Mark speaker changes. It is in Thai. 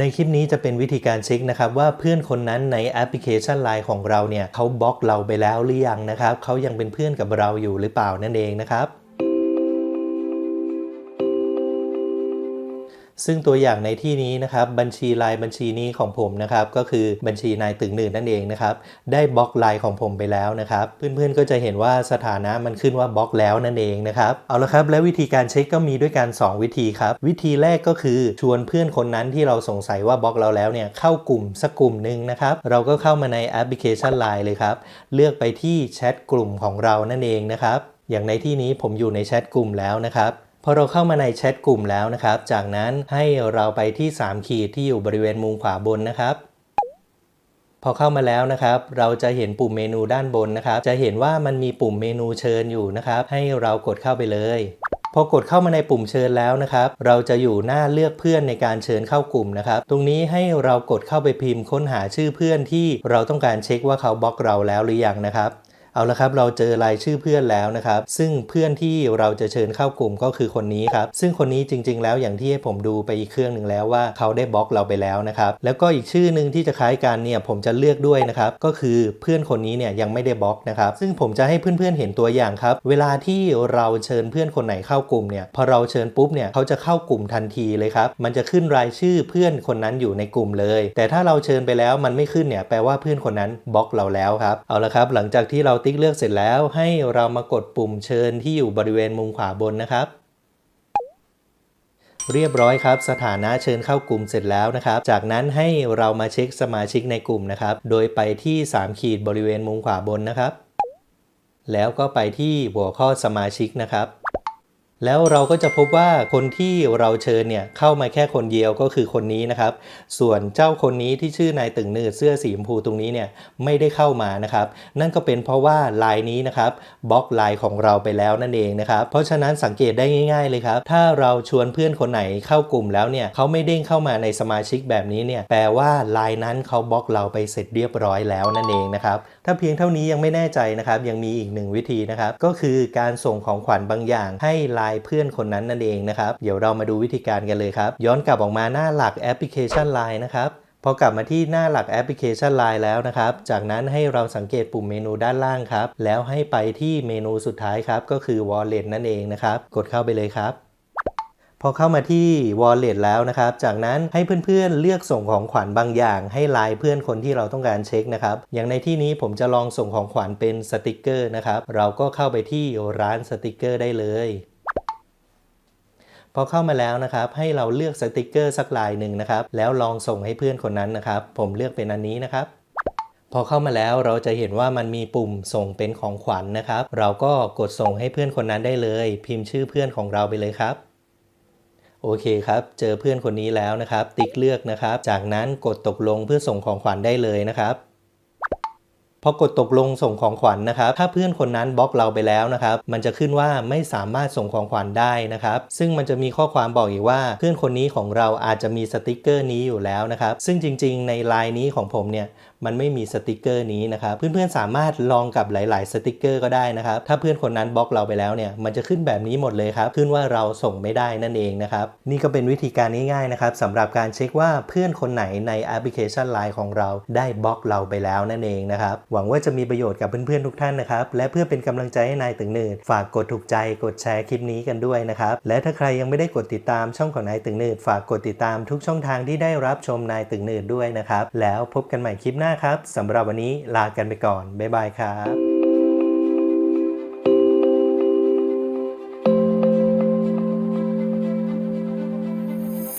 Speaker 1: ในคลิปนี้จะเป็นวิธีการเช็คนะครับว่าเพื่อนคนนั้นในแอปพลิเคชัน Line ของเราเนี่ยเขาบล็อกเราไปแล้วหรือยังนะครับเขายังเป็นเพื่อนกับเราอยู่หรือเปล่านั่นเองนะครับ ซึ่งตัวอย่างในที่นี้นะครับบัญชีไลน์บัญชีนี้ของผมนะครับก็คือบัญชีนายตึงหนึ่งนั่นเองนะครับได้บล็อกไลน์ของผมไปแล้วนะครับเพื่อนๆก็จะเห็นว่าสถานะมันขึ้นว่าบล็อกแล้วนั่นเองนะครับเอาละครับแล้ววิธีการเช็คก็มีด้วยกัน 2 วิธีครับ วิธีแรกก็คือชวนเพื่อนคนนั้นที่เราสงสัยว่าบล็อกเราแล้วเนี่ยเข้ากลุ่มสักกลุ่มหนึ่งนะครับเราก็เข้ามาในแอปพลิเคชัน Line เลยครับเลือกไปที่แชทกลุ่มของเรานั่นเองนะครับอย่างในที่นี้ผมอยู่ในแชทกลุ่มแล้วนะครับ พอเราเข้ามาในแชทกลุ่มแล้วนะครับ จากนั้นให้เราไปที่ 3 ขีดที่อยู่บริเวณมุมขวาบนนะครับพอเข้ามาแล้วนะครับ เราจะเห็นปุ่มเมนูด้านบนนะครับ จะเห็นว่ามันมีปุ่มเมนูเชิญอยู่นะครับ ให้เรากดเข้าไปเลย พอกดเข้ามาในปุ่มเชิญแล้วนะครับ เราจะอยู่หน้าเลือกเพื่อนในการเชิญเข้ากลุ่มนะครับ ตรงนี้ให้เรากดเข้าไปพิมพ์ค้นหาชื่อเพื่อนที่เราต้องการเช็คว่าเขาบล็อกเราแล้วหรือยังนะครับ เอาละครับเราเจอรายชื่อเพื่อนแล้วนะครับ ซึ่งเพื่อนที่เราจะเชิญเข้ากลุ่มก็คือคนนี้ครับ ซึ่งคนนี้จริง ๆ แล้วอย่างที่ผมดูไปอีกเครื่องหนึ่งแล้วว่าเขาได้บล็อกเราไปแล้วนะครับ แล้วก็อีกชื่อหนึ่งที่จะคล้ายกันเนี่ยผมจะเลือกด้วยนะครับ ก็คือเพื่อนคนนี้เนี่ยยังไม่ได้บล็อกนะครับ ซึ่งผมจะให้เพื่อนๆเห็นตัวอย่างครับ เวลาที่เราเชิญเพื่อนคนไหนเข้ากลุ่มเนี่ยพอเราเชิญปุ๊บเนี่ยเขาจะเข้ากลุ่มทันทีเลยครับ มันจะขึ้นรายชื่อเพื่อนคนนั้นอยู่ในกลุ่มเลย แต่ถ้าเราเชิญไปแล้วมันไม่ขึ้นเนี่ยแปลว่าเพื่อนคนนั้นบล็อกเราแล้วครับ เอาละครับ หลังจากที่เราติ๊กเลือกเสร็จแล้วให้เรามากดปุ่มเชิญที่อยู่บริเวณมุมขวาบนนะครับ เรียบร้อยครับ สถานะเชิญเข้ากลุ่มเสร็จแล้วนะครับ จากนั้นให้เรามาเช็คสมาชิกในกลุ่มนะครับ โดยไปที่3ขีดบริเวณมุมขวาบนนะครับ แล้วก็ไปที่หัวข้อสมาชิกนะครับ แล้วเราก็จะพบว่าคนที่เราเชิญเนี่ยเข้ามาแค่คนเดียวก็คือคนนี้นะครับ ส่วนเจ้าคนนี้ที่ชื่อนายตึงเนืดเสื้อสีชมพูตรงนี้เนี่ยไม่ได้เข้ามานะครับ นั่นก็เป็นเพราะว่าลายนี้นะครับบล็อกลายของเราไปแล้วนั่นเองนะครับ เพราะฉะนั้นสังเกตได้ง่าย ๆเลยครับ ถ้าเราชวนเพื่อนคนไหนเข้ากลุ่มแล้วเนี่ยเขาไม่เด้งเข้ามาในสมาชิกแบบนี้เนี่ยแปลว่าลายนั้นเขาบล็อกเราไปเสร็จเรียบร้อยแล้วนั่นเองนะครับถ้าเพียงเท่านี้ยังไม่แน่ใจนะครับยังมีอีกหนึ่งวิธีนะครับก็คือการส่งของขวัญบางอย่างให้ไลน์เพื่อนคนนั้นนั่นเองนะครับ เดี๋ยวเรามาดูวิธีการกันเลยครับ ย้อนกลับออกมาหน้าหลักแอปพลิเคชัน Line นะครับพอกลับมาที่หน้าหลักแอปพลิเคชัน Line แล้วนะครับ จากนั้นให้เราสังเกตปุ่มเมนูด้านล่างครับ แล้วให้ไปที่เมนูสุดท้ายครับ ก็คือ Wallet นั่นเองนะครับ กดเข้าไปเลยครับ พอเข้ามาที่ Wallet แล้วนะครับ จากนั้นให้เพื่อนๆ เลือกส่งของขวัญบางอย่าง ให้ไลน์เพื่อนคนที่เราต้องการเช็คนะครับ อย่างในที่นี้ผมจะลองส่งของขวัญเป็นสติกเกอร์นะครับ เราก็เข้าไปที่ร้านสติกเกอร์ได้เลย พอเข้ามาแล้วนะครับให้เราเลือกสติกเกอร์สักลายหนึ่งนะครับแล้วลองส่งให้เพื่อนคนนั้นนะครับ ผมเลือกเป็นอันนี้นะครับ พอเข้ามาแล้วเราจะเห็นว่ามันมีปุ่มส่งเป็นของขวัญนะครับ เราก็กดส่งให้เพื่อนคนนั้นได้เลย พิมพ์ชื่อเพื่อนของเราไปเลยครับโอเคครับ เจอเพื่อนคนนี้แล้วนะครับ ติ๊กเลือกนะครับ จากนั้นกดตกลงเพื่อส่งของขวัญได้เลยนะครับ พอกดตกลงส่งของขวัญนะครับ ถ้าเพื่อนคนนั้นบล็อกเราไปแล้วนะครับ มันจะขึ้นว่าไม่สามารถส่งของขวัญได้นะครับ ซึ่งมันจะมีข้อความบอกอีกว่า เพื่อนคนนี้ของเราอาจจะมีสติกเกอร์นี้อยู่แล้วนะครับ ซึ่งจริงๆ ในไลน์นี้ของผมเนี่ยมันไม่มีสติกเกอร์นี้นะครับ เพื่อนๆสามารถลองกับหลาย ๆ สติกเกอร์ก็ได้นะครับ ถ้าเพื่อนคนนั้นบล็อกเราไปแล้วเนี่ย มันจะขึ้นแบบนี้หมดเลยครับ ขึ้นว่าเราส่งไม่ได้นั่นเองนะครับ นี่ก็เป็นวิธีการง่ายๆนะครับสำหรับการเช็คว่าเพื่อนคนไหนในแอปพลิเคชัน Line ของเราได้บล็อกเราไปแล้วนั่นเองนะครับ หวังว่าจะมีประโยชน์กับเพื่อนๆทุกท่านนะครับ และเพื่อเป็นกำลังใจให้นายตึงหนืดฝากกดถูกใจ กดแชร์คลิปนี้กันด้วยนะครับ และถ้าใครยังไม่ได้กดติดตามช่องของนายตึงหนืดฝากกดติดตามทุกช่องทางที่ได้รับชมนายตึงหนืดด้วยนะครับ แล้วพบกันใหม่คลิปหน้าครับสำหรับวันนี้ลากันไปก่อน บ๊ายบายครับ